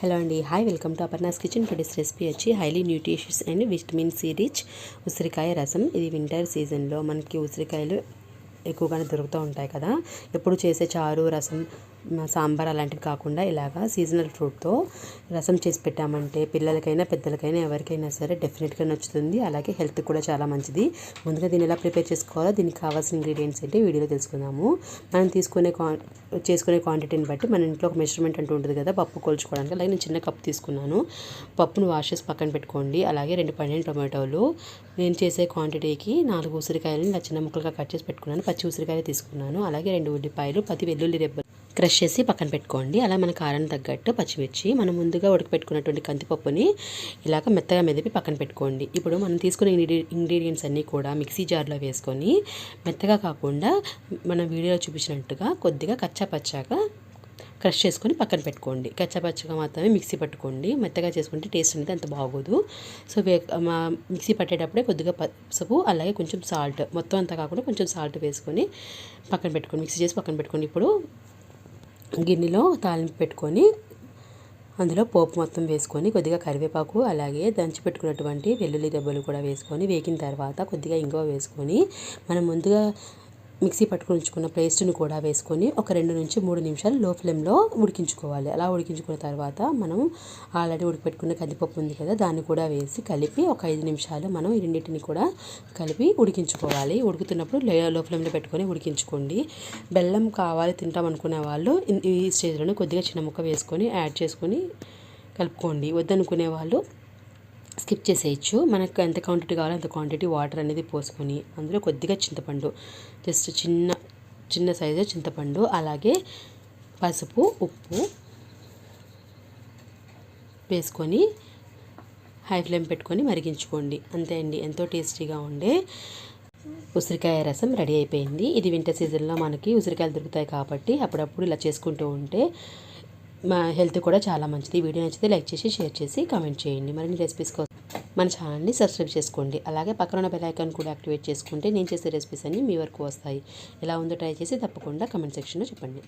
Hello అండి hi welcome to Aparna's kitchen. Today's recipe వచ్చి highly nutritious and vitamin C rich ఉసిరికాయ రసం. ఇది వింటర్ సీజన్లో మనకి ఉసిరికాయలు ఎక్కువగానే దొరుకుతూ ఉంటాయి కదా. ఎప్పుడు చేసే చారు రసం సాంబార్ అలాంటివి కాకుండా ఇలాగా సీజనల్ ఫ్రూట్తో రసం చేసి పెట్టామంటే పిల్లలకైనా పెద్దలకైనా ఎవరికైనా సరే డెఫినెట్గా నచ్చుతుంది. అలాగే హెల్త్ కూడా చాలా మంచిది. ముందుగా దీన్ని ఎలా ప్రిపేర్ చేసుకోవాలో దీనికి కావాల్సిన ఇంగ్రీడియంట్స్ ఏంటి వీడియోలో తెలుసుకుందాము. మనం తీసుకునే క్వా చేసుకునే క్వాంటిటీని బట్టి మన ఇంట్లో ఒక మెజర్మెంట్ అంటూ ఉంటుంది కదా పప్పు కొలుచుకోవడానికి. అలాగే నేను చిన్న కప్ తీసుకున్నాను. పప్పును వాష్ చేసి పక్కన పెట్టుకోండి. అలాగే రెండు పండిన టొమాటోలు. నేను చేసే క్వాంటిటీకి నాలుగు ఉసిరికాయలు ఇలా చిన్న ముక్కలుగా కట్ చేసి పెట్టుకున్నాను. పచ్చి ఉసిరికాయలు తీసుకున్నాను. అలాగే రెండు ఉల్లిపాయలు పది వెల్లుల్లి రెబ్బలు క్రష్ చేసి పక్కన పెట్టుకోండి. అలా మన కారాన్ని తగ్గట్టు పచ్చిమిర్చి మనం ముందుగా ఉడకపెట్టుకున్నటువంటి కందిపప్పుని ఇలాగ మెత్తగా మెదిపి పక్కన పెట్టుకోండి. ఇప్పుడు మనం తీసుకున్న ఇంగ్రీడియంట్స్ అన్నీ కూడా మిక్సీ జార్లో వేసుకొని మెత్తగా కాకుండా మన వీడియోలో చూపించినట్టుగా కొద్దిగా కచ్చా పచ్చాగా క్రష్ చేసుకొని పక్కన పెట్టుకోండి. కచ్చపచ్చగా మాత్రమే మిక్సీ పట్టుకోండి. మెత్తగా చేసుకుంటే టేస్ట్ అనేది అంత బాగోదు. సో మా మిక్సీ పట్టేటప్పుడే కొద్దిగా పసుపు అలాగే కొంచెం సాల్ట్ మొత్తం అంతా కాకుండా కొంచెం సాల్ట్ వేసుకొని పక్కన పెట్టుకోండి. మిక్సీ చేసి పక్కన పెట్టుకోండి. ఇప్పుడు గిన్నెలో తాలింపు పెట్టుకొని అందులో పోపు మొత్తం వేసుకొని కొద్దిగా కరివేపాకు అలాగే దంచి పెట్టుకున్నటువంటి వెల్లుల్లి దెబ్బలు కూడా వేసుకొని వేగిన తర్వాత కొద్దిగా ఇంగువ వేసుకొని మనం ముందుగా మిక్సీ పట్టుకుని ఉంచుకున్న పేస్ట్ని కూడా వేసుకొని ఒక రెండు నుంచి మూడు నిమిషాలు లో ఫ్లేమ్లో ఉడికించుకోవాలి. అలా ఉడికించుకున్న తర్వాత మనం ఆల్రెడీ ఉడికిపెట్టుకున్న కందిపప్పు ఉంది కదా దాన్ని కూడా వేసి కలిపి ఒక ఐదు నిమిషాలు మనం ఈ రెండింటిని కూడా కలిపి ఉడికించుకోవాలి. ఉడుకుతున్నప్పుడు లో ఫ్లేమ్లో పెట్టుకొని ఉడికించుకోండి. బెల్లం కావాలి తింటాం అనుకునే వాళ్ళు ఈ స్టేజ్లోనే కొద్దిగా చిన్న ముక్క వేసుకొని యాడ్ చేసుకొని కలుపుకోండి. వద్దనుకునే వాళ్ళు స్కిప్ చేసేయచ్చు. మనకు ఎంత క్వాంటిటీ కావాలో అంత క్వాంటిటీ వాటర్ అనేది పోసుకొని అందులో కొద్దిగా చింతపండు. జస్ట్ చిన్న చిన్న సైజు చింతపండు అలాగే పసుపు ఉప్పు వేసుకొని హై ఫ్లేమ్ పెట్టుకొని మరిగించుకోండి. అంతే అండి. ఎంతో టేస్టీగా ఉండే ఉసిరికాయ రసం రెడీ అయిపోయింది. ఇది వింటర్ సీజన్లో మనకి ఉసిరికాయలు దొరుకుతాయి కాబట్టి అప్పుడప్పుడు ఇలా చేసుకుంటూ ఉంటే మా హెల్త్ కూడా చాలా మంచిది. వీడియో నచ్చితే లైక్ చేసి షేర్ చేసి కామెంట్ చేయండి. మరిన్ని రెసిపీస్ కోసం మన ఛానల్ని సబ్స్క్రైబ్ చేసుకోండి. అలాగే పక్కన ఉన్న బెల్ కూడా యాక్టివేట్ చేసుకుంటే నేను చేసే రెసిపీస్ అన్నీ మీ వరకు వస్తాయి. ఎలా ఉందో ట్రై చేసి తప్పకుండా కమెంట్ సెక్షన్లో చెప్పండి.